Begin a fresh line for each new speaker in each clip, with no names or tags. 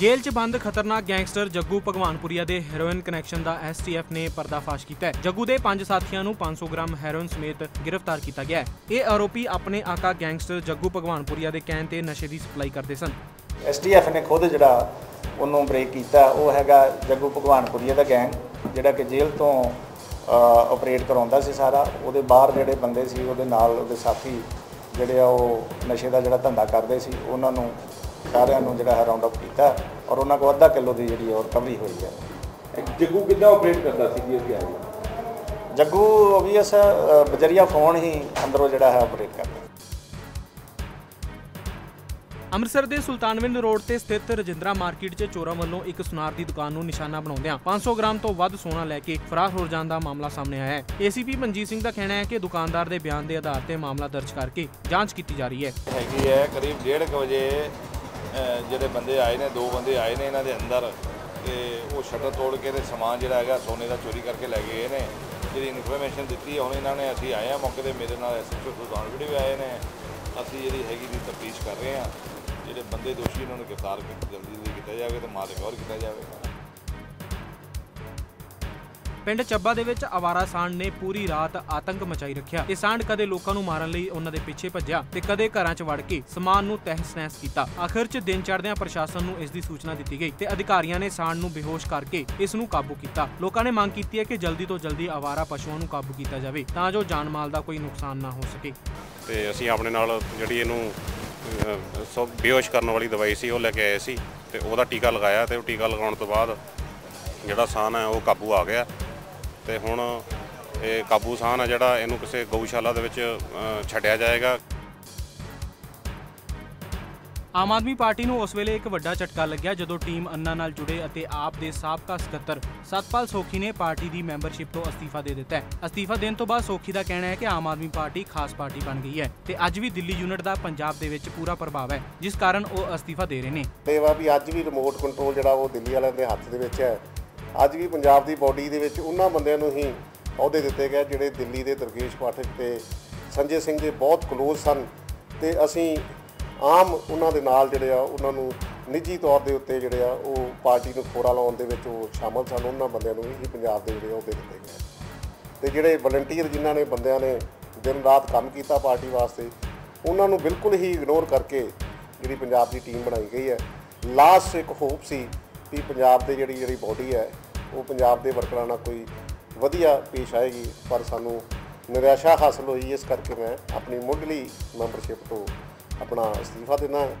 ਜੇਲ੍ਹ 'ਚ ਬੰਦ ਖਤਰਨਾਕ ਗੈਂਗਸਟਰ ਜੱਗੂ ਭਗਵਾਨਪੁਰੀਆ ਦੇ ਹੈਰੋਇਨ ਕਨੈਕਸ਼ਨ ਦਾ ਐਸਟੀਐਫ ਨੇ ਪਰਦਾਫਾਸ਼ ਕੀਤਾ ਹੈ। ਜੱਗੂ ਦੇ ਪੰਜ ਸਾਥੀਆਂ ਨੂੰ 500 ਗ੍ਰਾਮ ਹੈਰੋਇਨ ਸਮੇਤ ਗ੍ਰਿਫਤਾਰ ਕੀਤਾ ਗਿਆ ਹੈ। ਇਹ ਆਰੋਪੀ ਆਪਣੇ ਆਕਾ ਗੈਂਗਸਟਰ ਜੱਗੂ ਭਗਵਾਨਪੁਰੀਆ ਦੇ ਕਹਿਣ ਤੇ ਨਸ਼ੇ ਦੀ ਸਪਲਾਈ ਕਰਦੇ ਸਨ।
ਐਸਟੀਐਫ ਨੇ ਖੁਦ ਜਿਹੜਾ ਉਹਨੂੰ ਬ੍ਰੇਕ ਕੀਤਾ, ਉਹ ਹੈਗਾ ਜੱਗੂ ਭਗਵਾਨਪੁਰੀਆ ਦਾ ਗੈਂਗ, ਜਿਹੜਾ ਕਿ ਜੇਲ੍ਹ ਤੋਂ ਆਪਰੇਟ ਕਰਾਉਂਦਾ ਸੀ ਸਾਰਾ। ਉਹਦੇ ਬਾਹਰ ਜਿਹੜੇ ਬੰਦੇ ਸੀ, ਉਹਦੇ ਨਾਲ ਉਹਦੇ ਸਾਥੀ ਜਿਹੜੇ ਆ, ਉਹ ਨਸ਼ੇ ਦਾ ਜਿਹੜਾ ਧੰਦਾ ਕਰਦੇ ਸੀ, ਉਹਨਾਂ ਨੂੰ ਸਾਰਿਆਂ ਨੂੰ ਜਿਹੜਾ ਹੈ ਰਾਉਂਡ ਅਪ ਕੀਤਾ ਔਰ ਉਹਨਾਂ ਕੋਲ ਅੱਧਾ ਕਿਲੋ ਦੀ ਜਿਹੜੀ ਉਹ ਰਿਕਵਰੀ ਹੋਈ ਹੈ।
ਜੱਗੂ ਕਿੱਦਾਂ ਆਪਰੇਟ ਕਰਦਾ ਸੀ ਜੀ ਅਸੀਂ ਆਏ
ਜੱਗੂ ਓਬਵੀਅਸ ਬਜਰੀਆ ਫੋਨ ਹੀ ਅੰਦਰੋਂ ਜਿਹੜਾ ਹੈ ਆਪਰੇਟ ਕਰਦਾ।
ਅੰਮ੍ਰਿਤਸਰ ਦੇ ਸੁਲਤਾਨਵਿੰਦ ਰੋਡ ਤੇ ਸਥਿਤ ਰਜਿੰਦਰਾ ਮਾਰਕੀਟ 'ਚ ਚੋਰਾਂ ਵੱਲੋਂ ਇੱਕ ਸੁਨਾਰ ਦੀ ਦੁਕਾਨ ਨੂੰ ਨਿਸ਼ਾਨਾ ਬਣਾਉਂਦਿਆਂ 500 ਗ੍ਰਾਮ ਤੋਂ ਵੱਧ ਸੋਨਾ ਲੈ ਕੇ ਫਰਾਰ ਹੋ ਜਾਣ ਦਾ ਮਾਮਲਾ ਸਾਹਮਣੇ ਆਇਆ ਹੈ। ਏਸੀਪੀ ਮਨਜੀਤ ਸਿੰਘ ਦਾ ਕਹਿਣਾ ਹੈ ਕਿ ਦੁਕਾਨਦਾਰ ਦੇ ਬਿਆਨ ਦੇ ਆਧਾਰ ਤੇ ਮਾਮਲਾ ਦਰਜ ਕਰਕੇ ਜਾਂਚ ਕੀਤੀ ਜਾ ਰਹੀ ਹੈ।
ਹੈਗੀ ਹੈ ਕਰੀਬ 1:30 ਵਜੇ ਜਿਹੜੇ ਬੰਦੇ ਆਏ ਨੇ, ਦੋ ਬੰਦੇ ਆਏ ਨੇ ਇਹਨਾਂ ਦੇ ਅੰਦਰ ਤੇ ਉਹ ਸ਼ਟਰ ਤੋੜ ਕੇ ਤੇ ਸਮਾਨ ਜਿਹੜਾ ਹੈਗਾ ਸੋਨੇ ਦਾ ਚੋਰੀ ਕਰਕੇ ਲੈ ਗਏ ਨੇ। ਜਿਹੜੀ ਇਨਫੋਰਮੇਸ਼ਨ ਦਿੱਤੀ ਹੈ ਹੁਣ ਇਹਨਾਂ ਨੇ ਅਸੀਂ ਆਏ ਆ ਮੌਕੇ ਤੇ, ਮੇਰੇ ਨਾਲ ਐਸਐਚਓ ਸੁਲਤਾਨ ਵੀ ਆਏ ਨੇ। ਅਸੀਂ ਜਿਹੜੀ ਹੈਗੀ ਦੀ ਤਫਤੀਸ਼ ਕਰ ਰਹੇ ਹਾਂ ਜਿਹੜੇ ਬੰਦੇ ਦੋਸ਼ੀ ਉਹਨਾਂ ਨੂੰ ਗ੍ਰਿਫਤਾਰ ਕਰ ਜਲਦੀ ਜਲਦੀ ਕੀਤਾ ਜਾਵੇ ਤੇ ਮਾਲ ਰਿਕਵਰ ਕੀਤਾ ਜਾਵੇ।
ਪਿੰਡ ਚੱਬਾ ਦੇ ਵਿੱਚ ਆਵਾਰਾ ਸਾਂਡ ਨੇ ਪੂਰੀ ਰਾਤ ਆਤੰਕ ਮਚਾਈ ਰੱਖਿਆ। ਇਹ ਸਾਂਡ ਕਦੇ ਲੋਕਾਂ ਨੂੰ ਮਾਰਨ ਲਈ ਉਹਨਾਂ ਦੇ ਪਿੱਛੇ ਭੱਜਿਆ ਤੇ ਕਦੇ ਘਰਾਂ 'ਚ ਵੜ ਕੇ ਸਮਾਨ ਨੂੰ ਤਹਿਸ-ਨਹਿਸ ਕੀਤਾ। ਆਖਿਰ 'ਚ ਦਿਨ ਚੜ੍ਹਦਿਆਂ ਪ੍ਰਸ਼ਾਸਨ ਨੂੰ ਇਸ ਦੀ ਸੂਚਨਾ ਦਿੱਤੀ ਗਈ ਤੇ ਅਧਿਕਾਰੀਆਂ ਨੇ ਸਾਂਡ ਨੂੰ ਬੇਹੋਸ਼ ਕਰਕੇ ਇਸ ਨੂੰ ਕਾਬੂ ਕੀਤਾ। ਲੋਕਾਂ ਨੇ ਮੰਗ ਕੀਤੀ ਹੈ ਕਿ ਜਲਦੀ ਤੋਂ ਜਲਦੀ ਆਵਾਰਾ ਪਸ਼ੂਆਂ ਨੂੰ ਕਾਬੂ ਕੀਤਾ ਜਾਵੇ ਤਾਂ ਜੋ ਜਾਨ ਮਾਲ ਦਾ ਕੋਈ ਨੁਕਸਾਨ ਨਾ ਹੋ ਸਕੇ।
ਤੇ ਅਸੀਂ ਆਪਣੇ ਨਾਲ ਜਿਹੜੀ ਇਹਨੂੰ ਅਹ, ਬੇਹੋਸ਼ ਕਰਨ ਵਾਲੀ ਦਵਾਈ ਸੀ ਉਹ ਲੈ ਕੇ ਆਏ ਸੀ ਤੇ ਉਹਦਾ ਟੀਕਾ ਲਗਾਇਆ ਤੇ ਉਹ ਟੀਕਾ ਲਗਾਉਣ ਤੋਂ ਬਾਅਦ ਜਿਹੜਾ ਸਾਨ ਹੈ ਉਹ ਕਾਬੂ ਆ ਗਿਆ। ਤੇ ਹੁਣ ਇਹ ਕਾਬੂ ਸਾਨ ਹੈ ਜਿਹੜਾ ਇਹਨੂੰ ਕਿਸੇ ਗਊਸ਼ਾਲਾ ਦੇ ਵਿੱਚ ਛੱਡਿਆ ਜਾਏਗਾ।
ਆਮ ਆਦਮੀ ਪਾਰਟੀ ਨੂੰ ਉਸ ਵੇਲੇ ਇੱਕ ਵੱਡਾ ਝਟਕਾ ਲੱਗਿਆ ਜਦੋਂ ਟੀਮ ਅੰਨਾ ਨਾਲ ਜੁੜੇ ਅਤੇ ਆਪ ਦੇ ਸਾਬਕਾ ਸਕੱਤਰ ਸਤਪਾਲ ਸੋਖੀ ਨੇ ਪਾਰਟੀ ਦੀ ਮੈਂਬਰਸ਼ਿਪ ਤੋਂ ਅਸਤੀਫਾ ਦੇ ਦਿੱਤਾ ਹੈ। ਅਸਤੀਫਾ ਦੇਣ ਤੋਂ ਬਾਅਦ ਸੋਖੀ ਦਾ ਕਹਿਣਾ ਹੈ ਕਿ ਆਮ ਆਦਮੀ ਪਾਰਟੀ ਖਾਸ ਪਾਰਟੀ ਬਣ ਗਈ ਹੈ ਤੇ ਅੱਜ ਵੀ ਦਿੱਲੀ ਯੂਨਿਟ ਦਾ ਪੰਜਾਬ ਦੇ ਵਿੱਚ ਪੂਰਾ ਪ੍ਰਭਾਵ ਹੈ ਜਿਸ ਕਾਰਨ ਉਹ ਅਸਤੀਫਾ ਦੇ ਰਹੇ ਨੇ।
ਤੇ ਵਾ ਵੀ ਅੱਜ ਵੀ ਰਿਮੋਟ ਕੰਟਰੋਲ ਜਿਹੜਾ ਉਹ ਦਿੱਲੀ ਵਾਲਿਆਂ ਦੇ ਹੱਥ ਦੇ ਵਿੱਚ ਹੈ। ਅੱਜ ਵੀ ਪੰਜਾਬ ਦੀ ਬਾਡੀ ਦੇ ਵਿੱਚ ਉਹਨਾਂ ਬੰਦਿਆਂ ਨੂੰ ਹੀ ਅਹੁਦੇ ਦਿੱਤੇ ਗਏ, ਜਿਹੜੇ ਦਿੱਲੀ ਦੇ ਦਰਗੇਸ਼ ਪਾਠਕ ਤੇ ਸੰਜੇ ਸਿੰਘ ਦੇ ਬਹੁਤ ਕਲੋਜ਼ ਸਨ ਤੇ ਅਸੀਂ ਆਮ ਉਹਨਾਂ ਦੇ ਨਾਲ ਜਿਹੜੇ ਆ, ਉਹਨਾਂ ਨੂੰ ਨਿੱਜੀ ਤੌਰ ਦੇ ਉੱਤੇ ਜਿਹੜੇ ਆ, ਉਹ ਪਾਰਟੀ ਨੂੰ ਖੋਰਾ ਲਾਉਣ ਦੇ ਵਿੱਚ ਉਹ ਸ਼ਾਮਲ ਸਨ, ਉਹਨਾਂ ਬੰਦਿਆਂ ਨੂੰ ਹੀ ਪੰਜਾਬ ਦੇ ਜਿਹੜੇ ਅਹੁਦੇ ਦਿੱਤੇ ਗਏ। ਤੇ ਜਿਹੜੇ ਵਲੰਟੀਅਰ ਜਿਨ੍ਹਾਂ ਨੇ ਬੰਦਿਆਂ ਨੇ ਦਿਨ ਰਾਤ ਕੰਮ ਕੀਤਾ ਪਾਰਟੀ ਵਾਸਤੇ, ਉਹਨਾਂ ਨੂੰ ਬਿਲਕੁਲ ਹੀ ਇਗਨੋਰ ਕਰਕੇ ਜਿਹੜੀ ਪੰਜਾਬ ਦੀ ਟੀਮ ਬਣਾਈ ਗਈ ਹੈ। ਲਾਸਟ ਇੱਕ ਹੋਪ ਸੀ ਕਿ ਪੰਜਾਬ ਦੇ ਜਿਹੜੀ ਜਿਹੜੀ ਬੋਡੀ ਹੈ, ਉਹ ਪੰਜਾਬ ਦੇ ਵਰਕਰਾਂ ਨਾਲ ਕੋਈ ਵਧੀਆ ਪੇਸ਼ ਆਏਗੀ, ਪਰ ਸਾਨੂੰ ਨਿਰਾਸ਼ਾ ਹਾਸਲ ਹੋਈ, ਇਸ ਕਰਕੇ ਮੈਂ ਆਪਣੀ ਮੁੱਢਲੀ ਮੈਂਬਰਸ਼ਿਪ ਤੋਂ ਆਪਣਾ ਅਸਤੀਫਾ ਦੇਣਾ ਹੈ।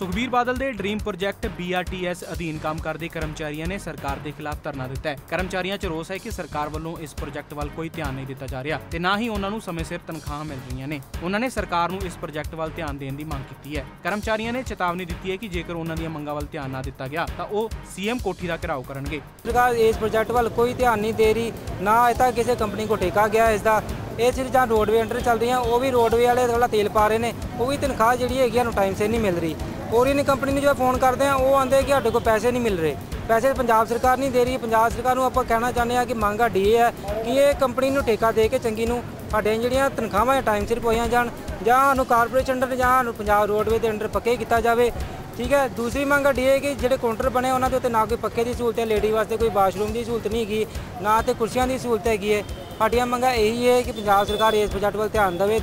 ਸੁਖਬੀਰ ਬਾਦਲ ਦੇ ਡ੍ਰੀਮ ਪ੍ਰੋਜੈਕਟ BRTS ਅਧੀਨ ਕੰਮ ਕਰਦੇ ਕਰਮਚਾਰੀਆਂ ਨੇ ਸਰਕਾਰ ਦੇ ਖਿਲਾਫ ਧਰਨਾ ਦਿੱਤਾ ਹੈ। ਕਰਮਚਾਰੀਆਂ 'ਚ ਰੋਸ ਹੈ ਕਿ ਸਰਕਾਰ ਵੱਲੋਂ ਇਸ ਪ੍ਰੋਜੈਕਟ ਵੱਲ ਕੋਈ ਧਿਆਨ ਨਹੀਂ ਦਿੱਤਾ ਜਾ ਰਿਹਾ ਤੇ ਨਾ ਹੀ ਉਹਨਾਂ ਨੂੰ ਸਮੇਂ ਸਿਰ ਤਨਖਾਹਾਂ ਮਿਲ ਰਹੀਆਂ ਨੇ। ਉਹਨਾਂ ਨੇ ਸਰਕਾਰ ਨੂੰ ਇਸ ਪ੍ਰੋਜੈਕਟ ਵੱਲ ਧਿਆਨ ਦੇਣ ਦੀ ਮੰਗ ਕੀਤੀ ਹੈ। ਕਰਮਚਾਰੀਆਂ ਨੇ ਚੇਤਾਵਨੀ ਦਿੱਤੀ ਹੈ ਕਿ ਜੇਕਰ ਉਹਨਾਂ ਦੀਆਂ ਮੰਗਾਂ ਵੱਲ ਧਿਆਨ ਨਾ ਦਿੱਤਾ ਗਿਆ ਤਾਂ ਉਹ ਸੀਐਮ ਕੋਠੀ ਦਾ ਘਿਰਾਓ ਕਰਨਗੇ।
ਸਰਕਾਰ ਇਸ ਪ੍ਰੋਜੈਕਟ ਵੱਲ ਕੋਈ ਧਿਆਨ ਨਹੀਂ ਦੇ ਰਹੀ, ਨਾ ਇਹ ਤਾਂ ਕਿਸੇ ਕੰਪਨੀ ਕੋ ਠੇਕਾ ਗਿਆ ਇਸ ਦਾ ਇਹ ਸਿਰ ਜਾਂ ਰੋਡਵੇ ਅੰਡਰ ਚੱਲਦੀਆਂ ਉਹ ਵੀ ਰੋਡਵੇ ਵਾਲੇ ਵਾਲਾ ਤੇਲ ਪਾ ਰਹੇ ਨੇ, ਉਹ ਵੀ ਤਨਖਾਹ ਜਿਹੜੀ ਹੈਗੀ ਆ ਨੂੰ ਟਾਈਮ ਸਿਰ ਨਹੀਂ ਮਿਲ ਰਹੀ। ਕੋਰੀਅਨ ਕੰਪਨੀ ਨੂੰ ਜਦੋਂ ਫੋਨ ਕਰਦੇ ਆ, ਉਹ ਆਂਦੇ ਕਿ ਸਾਡੇ ਕੋਲ ਪੈਸੇ ਨਹੀਂ ਮਿਲ ਰਹੇ। ਪੈਸੇ ਪੰਜਾਬ ਸਰਕਾਰ ਨਹੀਂ ਦੇ ਰਹੀ। ਪੰਜਾਬ ਸਰਕਾਰ ਨੂੰ ਆਪਾਂ ਕਹਿਣਾ ਚਾਹੁੰਦੇ ਆ ਕਿ ਮੰਗ ਸਾਡੀ ਇਹ ਹੈ ਕਿ ਇਹ ਕੰਪਨੀ ਨੂੰ ਠੇਕਾ ਦੇ ਕੇ ਚੰਗੀ ਨੂੰ ਸਾਡੀਆਂ ਜਿਹੜੀਆਂ ਤਨਖਾਹਾਂ ਟਾਈਮ ਸਿਰ ਪੋਈਆਂ ਜਾਣ, ਜਾਂ ਸਾਨੂੰ ਕਾਰਪੋਰੇਸ਼ਨ ਅੰਡਰ ਜਾਂ ਸਾਨੂੰ ਪੰਜਾਬ ਰੋਡਵੇ ਦੇ ਅੰਡਰ ਪੱਕੇ ਕੀਤਾ ਜਾਵੇ। ਠੀਕ ਹੈ, ਦੂਸਰੀ ਮੰਗ ਸਾਡੀ ਇਹ ਹੈ ਕਿ ਜਿਹੜੇ ਕਾਊਂਟਰ ਬਣੇ ਉਹਨਾਂ ਦੇ ਉੱਤੇ ਨਾ ਕੋਈ ਪੱਕੇ ਦੀ ਸਹੂਲਤ ਹੈ ਲੇਡੀ ਵਾਸਤੇ ਕੋਈ ਵਾਸ਼ਰੂਮ ਦੀ ਸਹੂਲਤ ਨਹੀਂ ਹੈਗੀ, ਨਾ ਤੇ ਕੁਰਸੀਆਂ ਦੀ ਸਹੂਲਤ ਹੈਗੀ ਹੈ। ਸਾਡੀਆਂ ਮੰਗਾਂ ਇਹੀ ਹੈ ਕਿ ਪੰਜਾਬ ਸਰਕਾਰ ਇਸ ਪ੍ਰੋਜੈਕਟ ਵੱਲ ਧਿਆਨ ਦੇਵੇ।